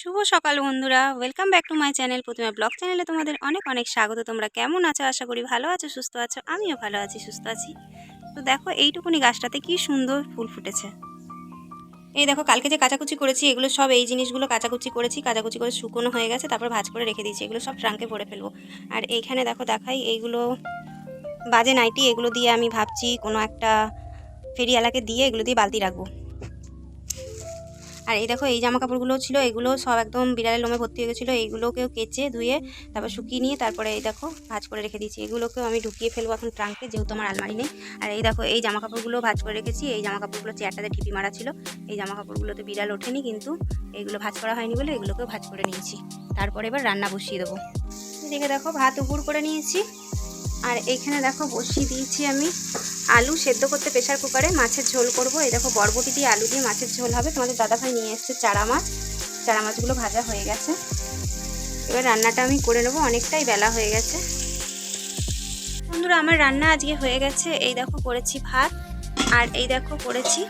শুভ সকাল বন্ধুরা। Welcome back to my channel প্রথমে ব্লগ চ্যানেলে তোমাদের অনেক অনেক স্বাগত। তোমরা কেমন আছো? আশা করি ভালো আছো, সুস্থ আছো। আমিও ভালো আছি, সুস্থ আছি। তো দেখো, এইটুকুনি গাছটাতে কি সুন্দর ফুল ফুটেছে। এই দেখো, কালকে যে কাচাকুচি করেছি, এগুলো সব এই জিনিসগুলো কাচাকুচি করেছি, কাচাকুচি করে শুকনো হয়ে গেছে, তারপর ভাজ করে রেখে দিয়েছি। এগুলো সব ট্রাঙ্কে ভরে ফেলব। আর এইখানে দেখো, দেখাই, এইগুলো বাজে নাইটি, এগুলো দিয়ে আমি ভাবছি কোনো একটা ফেরিওয়ালাকে দিয়ে এগুলো দিয়ে বালতি রাখব। আর এই দেখো, এই জামা কাপড়গুলো ছিল, এগুলো সব একদম বিড়ালের লোমে ভর্তি হয়ে গেছিল এইগুলোকেও কেচে ধুয়ে তারপর শুকিয়ে নিয়ে তারপরে এই দেখো, ভাজ করে রেখে দিয়েছি। এগুলোকেও আমি ঢুকিয়ে ফেলব এখন ট্রাঙ্কে, যেহেতু আমার আলমারি নেই। আর এই দেখো, এই জামা কাপড়গুলো ভাজ করে রেখেছি, এই জামা কাপড়গুলো চেয়ারটাতে ঠিপি মারা ছিল। এই জামা কাপড়গুলোতে বিড়াল ওঠেনি কিন্তু এগুলো ভাজ করা হয়নি বলে এগুলোকেও ভাজ করে নিয়েছি। তারপরে এবার রান্না বসিয়ে দেবো। এদিকে দেখো, ভাত উপর করে নিয়েছি। আর এইখানে দেখো, বসিয়ে দিয়েছি আমি আলু সেদ্ধ করতে প্রেশার কুকারে মাছের ঝোল করব। এই দেখো বরবটি দিয়ে আলু দিয়ে মাছের ঝোল হবে। তোমাদের দাদাভাই নিয়ে এসছে চারা মাছ। চারা মাছগুলো ভাজা হয়ে গেছে। এবার রান্নাটা আমি করে নেব। অনেকটাই বেলা হয়ে গেছে। বন্ধুরা, আমার রান্না আজকে হয়ে গেছে। এই দেখো করেছি ভাত আর এই দেখো করেছি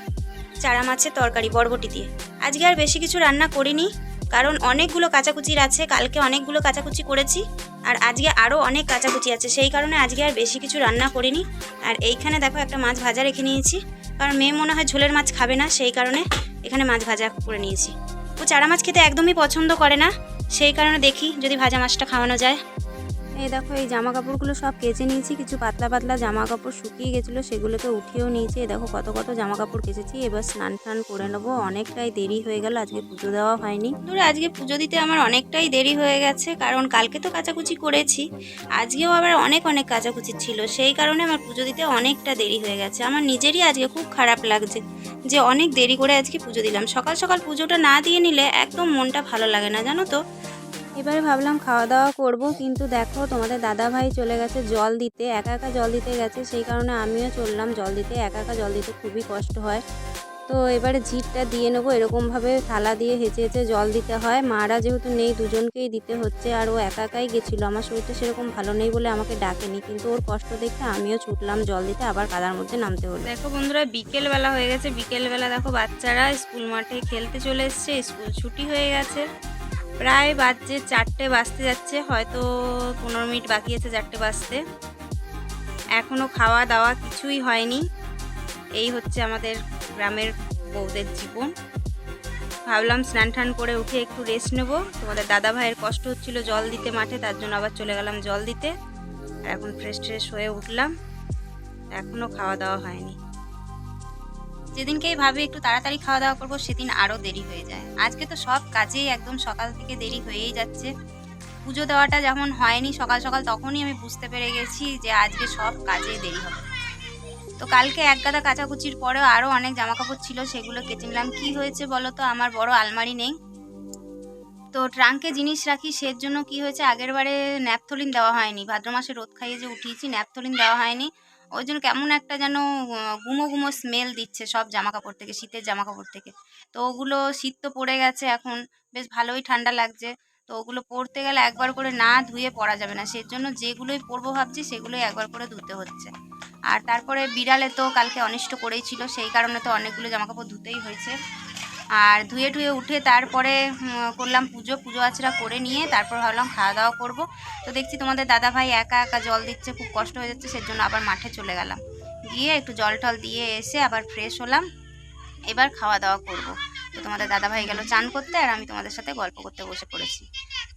চারা মাছের তরকারি বরবটি দিয়ে। আজকে আর বেশি কিছু রান্না করিনি। কারণ অনেকগুলো কাঁচাকুচির আছে, কালকে অনেকগুলো কাঁচাকুচি করেছি, আর আজকে আরও অনেক কাঁচাকুচি আছে। সেই কারণে আজকে আর বেশি কিছু রান্না করিনি। আর এইখানে দেখো একটা মাছ ভাজা রেখে নিয়েছি, কারণ মেয়ে মনে হয় ঝোলের মাছ খাবে না, সেই কারণে এখানে মাছ ভাজা করে নিয়েছি। ও চারা মাছ খেতে একদমই পছন্দ করে না, সেই কারণে দেখি যদি ভাজা মাছটা খাওয়ানো যায়। এই দেখো, এই জামা কাপড়গুলো সব কেচে নিয়েছি। কিছু পাতলা পাতলা জামা কাপড় শুকিয়ে গেছিল, সেগুলোকে উঠিয়েও নিয়েছি। দেখো, কত কত জামা কাপড় কেচেছি। এবার স্নান টান করে নেব। অনেকটাই দেরি হয়ে গেল, আজকে পুজো দেওয়া হয়নি। ধরে আজকে পুজো দিতে আমার অনেকটাই দেরি হয়ে গেছে, কারণ কালকে তো কাচাকুচি করেছি। আজকেও আবার অনেক অনেক কাচাকুচি ছিল, সেই কারণে আমার পুজো দিতে অনেকটা দেরি হয়ে গেছে। আমার নিজেরই আজকে খুব খারাপ লাগছে যে অনেক দেরি করে আজকে পুজো দিলাম। সকাল সকাল পুজোটা না দিয়ে নিলে একদম মনটা ভালো লাগে না, জানো তো? এবারে ভাবলাম খাওয়া দাওয়া করব, কিন্তু দেখো তোমাদের দাদা ভাই চলে গেছে জল দিতে, একা একা জল দিতে গেছে, সেই কারণে আমিও চললাম জল দিতে, একা একা জল দিতে খুবই কষ্ট হয়। তো এবারে ঝিটটা দিয়ে নেব, এরকমভাবে থালা দিয়ে হেঁচে হেঁচে জল দিতে হয়। মারা যেহেতু নেই, দুজনকেই দিতে হচ্ছে, আর ও একা একাই গেছিল, আমার শরীরটা সেরকম ভালো নেই বলে আমাকে ডাকেনি, কিন্তু ওর কষ্ট দেখে আমিও ছুটলাম জল দিতে, আবার কাদার মধ্যে নামতে হলো। দেখো বন্ধুরা, বিকেলবেলা হয়ে গেছে, বিকেলবেলা দেখো বাচ্চারা স্কুল মাঠে খেলতে চলে এসছে, স্কুল ছুটি হয়ে গেছে। প্রায় বাজছে চারটে বাজতে যাচ্ছে, হয়তো পনেরো মিনিট বাকি আছে চারটে বাজতে। এখনও খাওয়া দাওয়া কিছুই হয়নি। এই হচ্ছে আমাদের গ্রামের বউদের জীবন। ভাবলাম স্নান টান করে উঠে একটু রেস্ট নেব। তোমাদের দাদা ভাইয়ের কষ্ট হচ্ছিল জল দিতে মাঠে, তার জন্য আবার চলে গেলাম জল দিতে। আর এখন ফ্রেশ ট্রেশ হয়ে উঠলাম। এখনও খাওয়া দাওয়া হয়নি। যেদিনকেই ভাবি একটু তাড়াতাড়ি খাওয়া দাওয়া করব, সেদিন আরও দেরি হয়ে যায়। আজকে তো সব কাজেই একদম সকাল থেকে দেরি হয়েই যাচ্ছে। পুজো দেওয়াটা যেমন হয়নি সকাল সকাল, তখনই আমি বুঝতে পেরে গেছি যে আজকে সব কাজে দেরি হবে। তো কালকে এক গাদা কাচাকুচির পরেও আরও অনেক জামা কাপড় ছিল, সেগুলো কেচে নিলাম। কী হয়েছে বলো তো? আমার বড় আলমারি নেই। তো ট্রাঙ্কে জিনিস রাখি, সের জন্য কি হয়েছে? আগের বারে ন্যাপথলিন দেওয়া হয়নি। ভাদ্র মাসে রোদ খাইয়ে যে উঠিয়েছি, ন্যাপথলিন দেওয়া হয়নি। ওই জন্য কেমন একটা যেন গুমো গুমো স্মেল দিচ্ছে সব জামা কাপড় থেকে, শীতের জামা কাপড় থেকে। তো ওগুলো শীত তো পড়ে গেছে এখন, বেশ ভালোই ঠান্ডা লাগছে। তো ওগুলো পরতে গেলে একবার করে না ধুয়ে পরা যাবে না সেই জন্য যেগুলোই পরবো ভাবছি সেগুলোই একবার করে ধুতে হচ্ছে। আর তারপরে বিড়ালে তো কালকে অনিষ্ট করেই ছিল, সেই কারণে তো অনেকগুলো জামা কাপড় ধুতেই হয়েছে। আর ধুয়ে টুয়ে উঠে তারপরে করলাম পুজো। পুজো আচরা করে নিয়ে তারপর ভাবলাম খাওয়া দাওয়া করব। তো দেখছি তোমাদের দাদা ভাই একা একা জল দিচ্ছে, খুব কষ্ট হয়ে যাচ্ছে, সেজন্য আবার মাঠে চলে গেলাম। গিয়ে একটু জল টল দিয়ে এসে আবার ফ্রেশ হলাম। এবার খাওয়া দাওয়া করব। তো তোমাদের দাদা ভাই গেল চান করতে, আর আমি তোমাদের সাথে গল্প করতে বসে পড়েছি।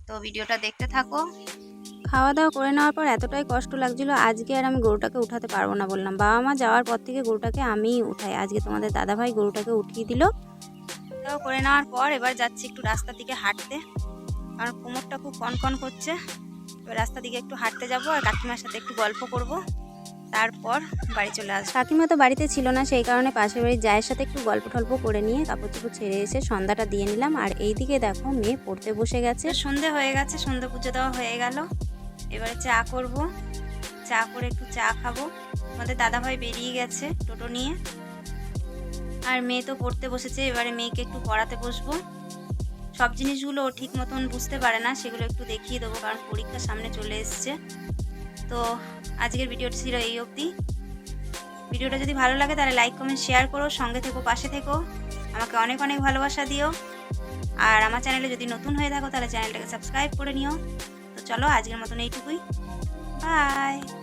তো ভিডিওটা দেখতে থাকো। খাওয়া দাওয়া করে নেওয়ার পর এতটাই কষ্ট লাগছিল, আজকে আর আমি গরুটাকে উঠাতে পারব না বললাম। বাবা মা যাওয়ার পর থেকে গরুটাকে আমিই উঠাই। আজকে তোমাদের দাদা ভাই গরুটাকে উঠিয়ে দিল। দাওয়া করে নেওয়ার পর এবার যাচ্ছি একটু রাস্তার দিকে হাঁটতে। কারণ কোমরটা খুব কনকন করছে। এবার রাস্তার দিকে একটু হাঁটতে যাব আর কাকিমার সাথে একটু গল্প করব। তারপর বাড়ি চলে আসব। কাকিমা তো বাড়িতে ছিল না সেই কারণে পাশের বাড়ির জায়ের সাথে একটু গল্প টল্প করে নিয়ে কাপড় চোপড় ছেড়ে এসে সন্ধ্যাটা দিয়ে নিলাম। আর এইদিকে দেখো মেয়ে পড়তে বসে গেছে। সন্ধে হয়ে গেছে সন্ধে পুজো দেওয়া হয়ে গেল। এবারে চা করব। চা করে একটু চা খাব। আমাদের দাদাভাই বেরিয়ে গেছে টোটো নিয়ে। আর মেয়ে তো পড়তে বসেছে, এবারে মেয়েকে একটু পড়াতে বসবো। সব জিনিসগুলো ঠিক মতন বুঝতে পারে না, সেগুলো একটু দেখিয়ে দেবো, কারণ পরীক্ষা সামনে চলে এসছে। তো আজকের ভিডিওটা ছিল এই অবধি। ভিডিওটা যদি ভালো লাগে, তাহলে লাইক, কমেন্ট, শেয়ার করো, সঙ্গে থেকো, পাশে থেকো। আমাকে অনেক অনেক ভালোবাসা দিও। আর আমার চ্যানেলে যদি নতুন হয়ে থাকো, তাহলে চ্যানেলটাকে সাবস্ক্রাইব করে নিও। তো চলো, আজকের মতন এইটুকুই। বাই।